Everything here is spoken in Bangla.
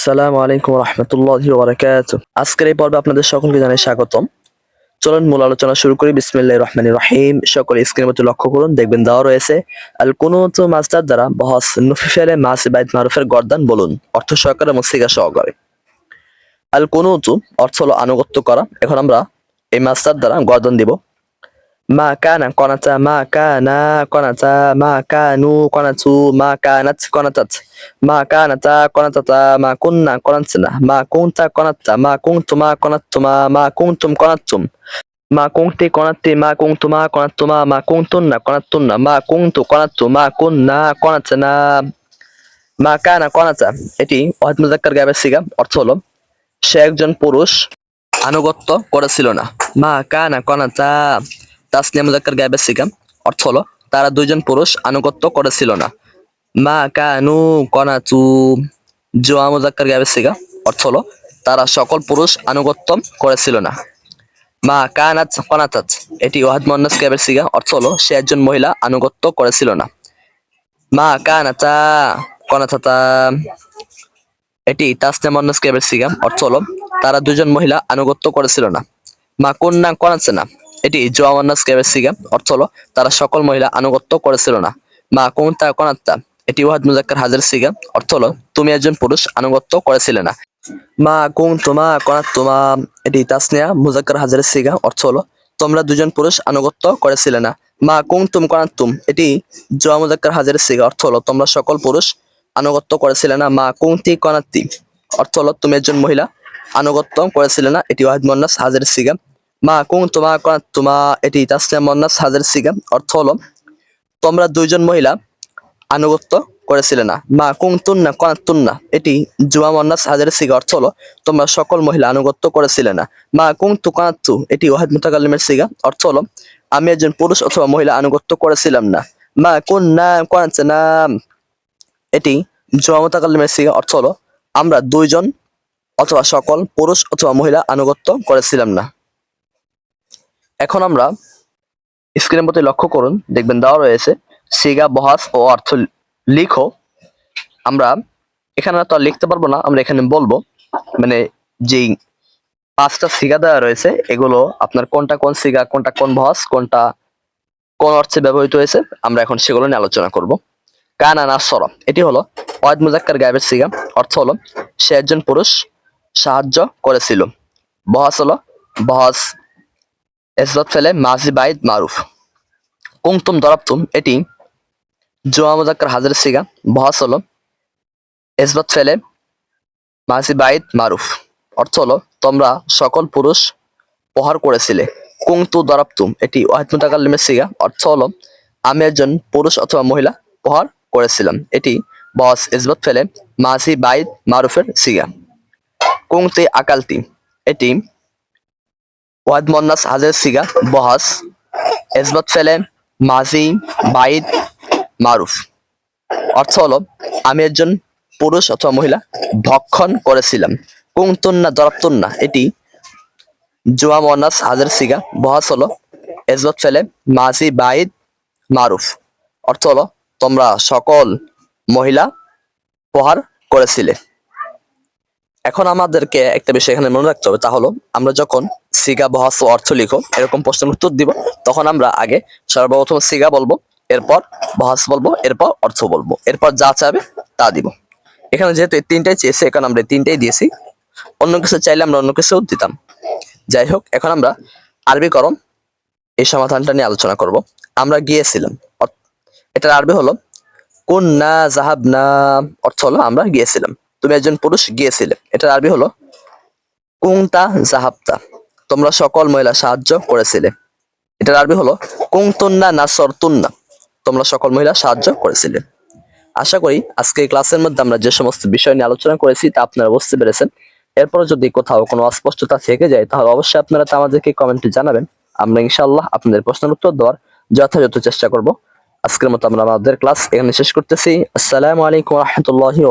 আসসালামু আলাইকুম রহমতুল্লাহ বারাকাত আজকের এই পর্বে আপনাদের সকলকে জানাই স্বাগতম। চলুন মূল আলোচনা শুরু করি। বিসমিল্লাহ রহমান রহিম। সকলে স্ক্রিনের মধ্যে লক্ষ্য করুন, দেখবেন দেওয়া রয়েছে। আল কুনুত মাসদার দ্বারা বহস নফিফেলে মাস বাইত মারুফের গর্দান বলুন, অর্থ সহকারে এবং সিগা সহকারে। আল কুনুতু অর্থ হলো আনুগত্য করা। এখন আমরা এই মাসদার দ্বারা গর্দান দিব। মা কানা কনাতা মা কানা কনাতা মা কানু কনাতু মা কানাত কনাতাত মা কানাতা কনাতাতা মা কুন্না কনাতনা মা কুনতা কনাত্তা মা কুনতুমা কনাত্তুমা মা কুনতুম কনাত্তুম মা কুনতি কনাত্তি মা কুনতুমা কনাত্তুমা মা কুনতুন্না কনাত্তুন্না মা কুনতু কনাত্তু মা কুন্না কনাতনা মা কানা কনাতা এটি ওয়াহিদ মুজাক্কার গায়েবের সিগা অর্থ হলো সে একজন পুরুষ আনুগত্য করেছিল না মা কানা কনাতা তাসনিয়া মুজাক্কার গায়েবের সিগা অর্থ হলো, তারা দুইজন পুরুষ, আনুগত্য করেছিল না। মা কানু কনাতু, জোয়া মুজাক্কার গায়েবের সিগা অর্থ হলো, তারা সকল পুরুষ আনুগত্য করেছিল না। মা কানাত কনাতাত, এটি ওয়াহাদ মন্নাস গায়েবের সিগা অর্থ হলো, সে একজন মহিলা আনুগত্য করেছিল না। মা কানাচা কনাতাতা, এটি তাসনিয়া মন্নাস গায়েবের সিগা অর্থ হলো, তারা দুজন মহিলা আনুগত্য করেছিল না। মা কন্যা কনাচ্ছে না এটি জোয়া মন্নাস গায়েবের সিগা অর্থ হলো তারা সকল মহিলা আনুগত্য করেছিল না। মা কোনতা কনাত্তা এটি ওয়াহাদ মুজাক্কার হাজার সিগা অর্থ হলো তুমি একজন পুরুষ আনুগত্য করেছিলে না। মা কোন তোমা কনাত তোমা এটি তাসনিয়া মুজাক্কার হাজারের সিগা অর্থ হলো তোমরা দুজন পুরুষ আনুগত্য করেছিলে না। মা কোন তুম কনাত তুম এটি জোয়া মুজাক্কার হাজারের সিগা অর্থ হলো তোমরা সকল পুরুষ আনুগত্য করেছিলে না। মা কুন্তি কনাত্তি অর্থ হলো তুমি একজন মহিলা আনুগত্য করেছিলে না, এটি ওয়াহিদ মন্নাস হাজারের সিগা মা কুং তোমা তোমা, এটি তাসনিয়া মন্নাস হাজারের সিগা, অর্থ হলো, তোমরা দুইজন মহিলা আনুগত্য করেছিলে না। মা কুংতুন্না কনাতুন্না এটি জুয়া মন্নাস হাজারের সিগা, অর্থ হলো, তোমরা সকল মহিলা আনুগত্য করেছিলে না। মা কুংতু কনাত্তু এটি ওয়াহিদ মুতাকাল্লিমের সিগা, অর্থ হলো, আমি একজন পুরুষ অথবা মহিলা আনুগত্য করেছিলাম না। মা কুন না কনাচ্ছে না, এটি জুয়া মুতাকাল্লিমের সিগা, অর্থ হলো, আমরা দুইজন অথবা সকল পুরুষ অথবা মহিলা আনুগত্য করেছিলাম না। এখন আমরা স্ক্রিনের প্রতি লক্ষ্য করুন, দেখবেন দেওয়া রয়েছে সিগা বহাস ও অর্থ লিখো। আমরা এখানে তো লিখতে পারব না, আমরা এখানে বলব মানে যেই পাঁচটা সিগা দেওয়া রয়েছে, এগুলো আপনার কোনটা কোন সিগা কোনটা কোন বহাস কোনটা কোন অর্থে ব্যবহৃত হয়েছে, আমরা এখন সেগুলো নিয়ে আলোচনা করব। কানা না সর, এটি হলো ওয়াদ মুজাক্কার গায়েবের সিগা অর্থ হলো সে একজন পুরুষ সাহায্য করেছিল। বহাস হলো বহাস এসরত ফেলে মাজি বাইদ মারুফ। কুংতুম দরাবতুম, এটি জোয়া মুজাক্কার হাজার সিগা বহাস হলো ফেলে মাজি বাইদ মারুফ। অর্থ হলো, তোমরা সকল পুরুষ প্রহার করেছিলে। কুংতু দরাবতুম, এটি ওয়াহিদ মুতাকাল্লিমের সিগা। অর্থ হলো, আমি একজন পুরুষ অথবা মহিলা প্রহার করেছিলাম। এটি বস ইসবত ফেলে মাজি বাইদ মারুফের সিগা। কুংতে আকালতি, এটি ওয়াদ মন্নাস, হাজের সিগা, বহাস এসবত ফেলে মাজি, বাইদ, মারুফ। অর্থ হলো, আমি একজন পুরুষ অথবা মহিলা ভক্ষণ করেছিলাম। কুংতুন্না দরাবতুন্না, এটি জুয়া মন্নাস, হাজের সিগা, বহাস হলো এসবত ফেলে মাজি, বাইদ, মারুফ। অর্থ হলো, তোমরা সকল মহিলা প্রহার করেছিলে। এখন আমাদেরকে একটা বিষয় এখানে মনে রাখতে হবে, তা হলো আমরা যখন সিগা বহাস অর্থ লিখো এরকম প্রশ্নের উত্তর দিব, তখন আমরা আগে সর্বপ্রথম সিগা বলব, এরপর বহাস বলব, এরপর অর্থ বলব, এরপর যা চাবে তা দিব। এখানে যেহেতু এই তিনটাই চেয়েছে, এখন আমরা তিনটাই দিয়েছি, অন্য কিছু চাইলে আমরা অন্য কিছু দিতাম। যাই হোক, এখন আমরা আরবি করম, এই সমাধানটা নিয়ে আলোচনা করব। আমরা গিয়েছিলাম এটার আরবি হলো কোন না জাহাব না অর্থ হলো আমরা গিয়েছিলাম। তুমি একজন পুরুষ গিয়েছিলে। এটার আরবি হলো, কুংতা জাহাবতা। তোমরা সকল মহিলা সাহায্য করেছিলে। এটার আরবি হলো, কুংতুন্না না সরতুন্না। তোমরা সকল মহিলা সাহায্য করেছিলে। আশা করি আজকে ক্লাসের মধ্যে আমরা যে সমস্ত বিষয় নিয়ে আলোচনা করেছি তা আপনারা বুঝতে পেরেছেন। এরপর যদি কোথাও কোনো অস্পষ্টতা থেকে যায়, তাহলে অবশ্যই আপনারা তা আমাদেরকে কমেন্টে জানাবেন। আমরা ইনশাআল্লাহ আপনাদের প্রশ্নের উত্তর দেওয়ার যথাযথ চেষ্টা করব। আজকের মতো আমরা আমাদের ক্লাস এখানে শেষ করতেছি। আসসালামু আলাইকুম রহমতুল্লাহি